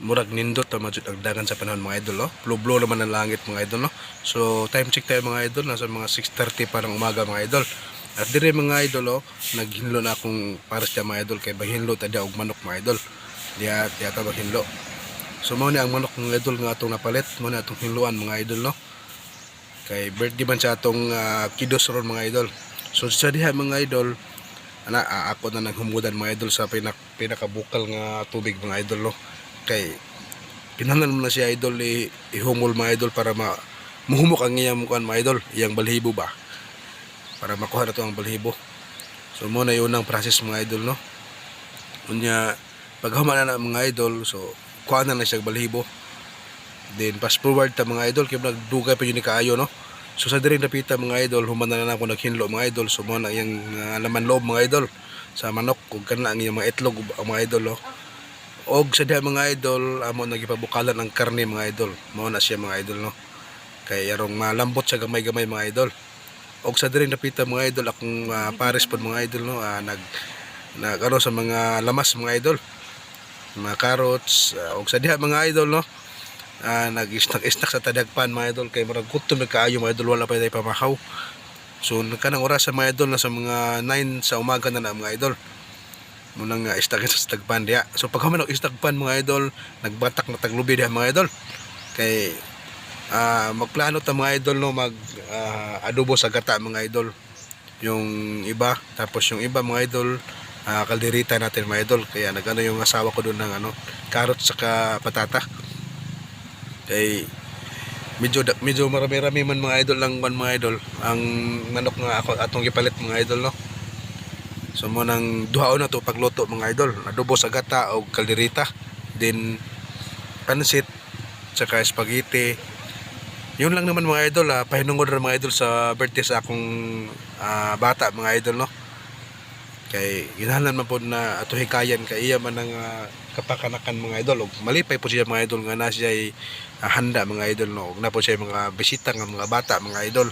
murag nindot na majud ang dagan sa panahon mga idol no blue blue naman ang langit mga idol no so time check tayo mga idol nasa mga 6:30 pa ng umaga mga idol at dire mga idol oh naghinlo na akong para sa mga idol kay bahinlo tadi og manok mga idol diya diya ta bahinlo so mao ni ang manok mga idol nga atong napalit mao ni atong hinluan mga idol no kay birthday man sa atong ah, kidos ron mga idol so sa diha mga idol ana ah, ako na naghumudan mga idol sa pinak pinakabukal nga tubig mga idol no kay kinahanglan mo na siya idol i, ihumol mga idol para ma muhumok ang iyang mukuan mga idol. Iyang balhibo ba? Para makuha na to ang balhibo. So mo na yun ang process mga idol no? Unya paghuman na na mga idol so kuha na na siya balhibo. Then fast forward ta mga idol kay nagdugay pa yun ni kaayo no? So sa diri napita mga idol human na ako naghinlo mga idol. So mo na uh, laman loob mga idol sa manok. Ug kana ang mga itlog mga idol oh. Og sa diha mga idol amo nagipabukalan ang karne mga idol. Mao na siya mga idol no? Kay arong malambot sa gamay-gamay mga idol. Og sa diri napita mga idol akong ah, pares pod mga idol no? Ah, nag nag ano sa mga lamas mga idol. Mga carrots ah, og sa diha mga idol no? Ah, nag-snack-snack sa tadagpan mga idol. Kay murag gutom na kaayo mga idol wala pa tayo pamahaw. So kanang oras sa mga idol na sa mga 9 sa umaga na na mga idol munang uh, istag sa tagpan diya so pag human og istagpan mga idol nagbatak na taglubi diha mga idol. Kay ah, magplano ta mga idol no mag ah, adobo sa gata mga idol. Yung iba tapos yung iba mga idol ah, kalderita natin mga idol. Kaya nagano yung asawa ko doon ng ano carrots saka patata. Kay medyo medyo marami-rami man mga idol lang man mga idol. Ang manok nga ako atong gipalit mga idol no so mo nang duhaon na to pagluto mga idol. Adobo sa gata o kalderita. Then pansit saka spaghetti. Yun lang naman mga idol ah, pahinungod rin mga idol sa birthday sa akong ah, bata mga idol no? Kay ginahanan man po na ato hikayan kay iya man ang ah, kapakanakan mga idol. Og malipay po siya mga idol nga na siya ay ah, handa mga idol no? Og na po siya mga bisita nga mga bata mga idol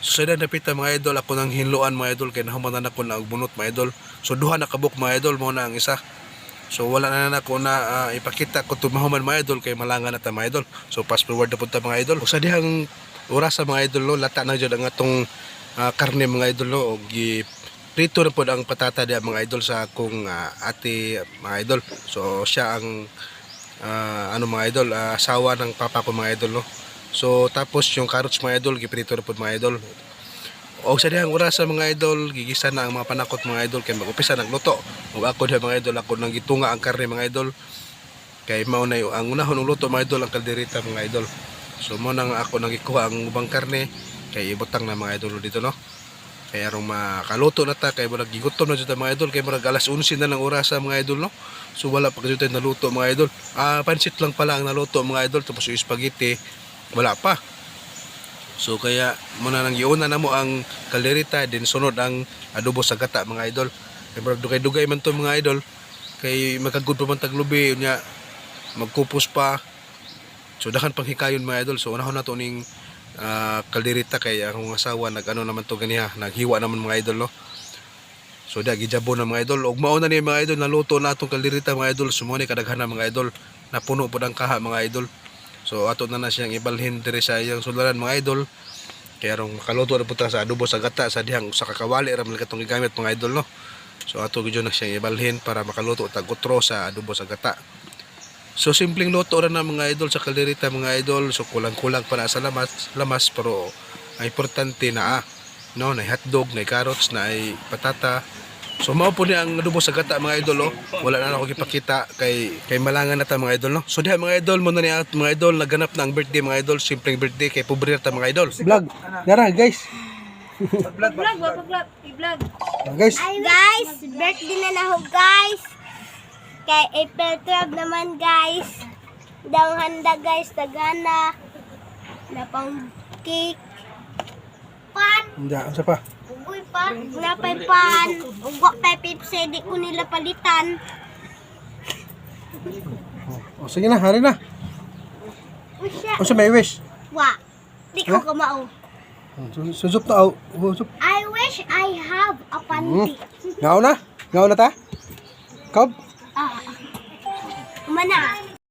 so sa napita mga idol ako nang hinluan mga idol kay nahuman na ko na bunot mga idol so duha na kabuk mga idol mo na ang isa So wala na na ko na ah, ipakita ko tumahuman mga idol kay malangan na ta mga idol. So fast forward na punta mga idol. Ug sa dihang oras sa mga idol no, lata na jud ang atong ah, karne mga idol no og prito na pod ang patata diha mga idol sa akong ah, ate mga idol. So siya ang ah, ano mga idol, ah, asawa ng papa ko mga idol no. So tapos yung carrots mga idol giprito na pod mga idol. O sa dihang oras sa mga idol, gigisa na ang mga panakot mga idol kay mag-upisa nagluto. Ug ako diha mga idol, ako nang gitunga ang karne mga idol. Kay mao na yung ang unahon ng luto mga idol ang kaldereta mga idol. So mo nang ako nang gikuha ang ubang karne kay ibutang na mga idol dito no. Kay arong makaluto na ta kay murag gigutom na jud mga idol kay murag alas 11 na ng oras sa mga idol no. So wala pa jud naluto mga idol. Ah pansit lang pala ang naluto mga idol tapos yung spaghetti wala pa. So kaya muna nang iuna na mo ang kalderita din sunod ang adobo sa gata mga idol. Kay murag dugay-dugay man to mga idol. Kay magkagud pa man taglubi nya magkupos pa. So dakan pang hikayon mga idol. So unahon na to ning ah, kalderita kay akong asawa nag-ano naman to ganiha, naghiwa naman mga idol no. So da gijabo na mga idol. Ug mao na ni mga idol naluto na atong kalderita mga idol. Sumo ni kadaghan mga idol. Napuno po ang kaha mga idol. So ato na na siyang ibalhin diri sa iyang sularan mga idol. Kaya rong makaluto na punta sa adobo sa gata sa dihang sa kakawali ra man katong gigamit mga idol no. So ato gyud na siyang ibalhin para makaluto tag utro sa adobo sa gata. So simpleng luto ra na mga idol sa kalderita mga idol. So kulang-kulang pa na sa lamas, lamas pero ang importante na ah, no, na hotdog, na carrots, na ay patata. So mao po ni ang adobo sa gata mga idol oh. Wala na ako gipakita kay kay malangan na ta mga idol no. So diha mga idol mo na ni at mga idol naganap na ang birthday mga idol, simpleng birthday kay pobre ta mga idol. Vlog. Dara guys. Vlog, vlog, vlog, i-vlog. Guys, Guys, birthday na na ho, guys. Kay April 12 naman, guys. Daw handa, guys, tagana. Na pang cake. Pan. Hindi, ano pa? Uy, pa. Napay pan. Ugwa pay pipsi, di ko nila palitan. O sige na, hari na. Uy, siya. O sa may wish. Wa. Di ko kamao. Susup na, susup. I wish I have a panty. Ngaw na? Ngaw na ta? Kab? Ah. Umana.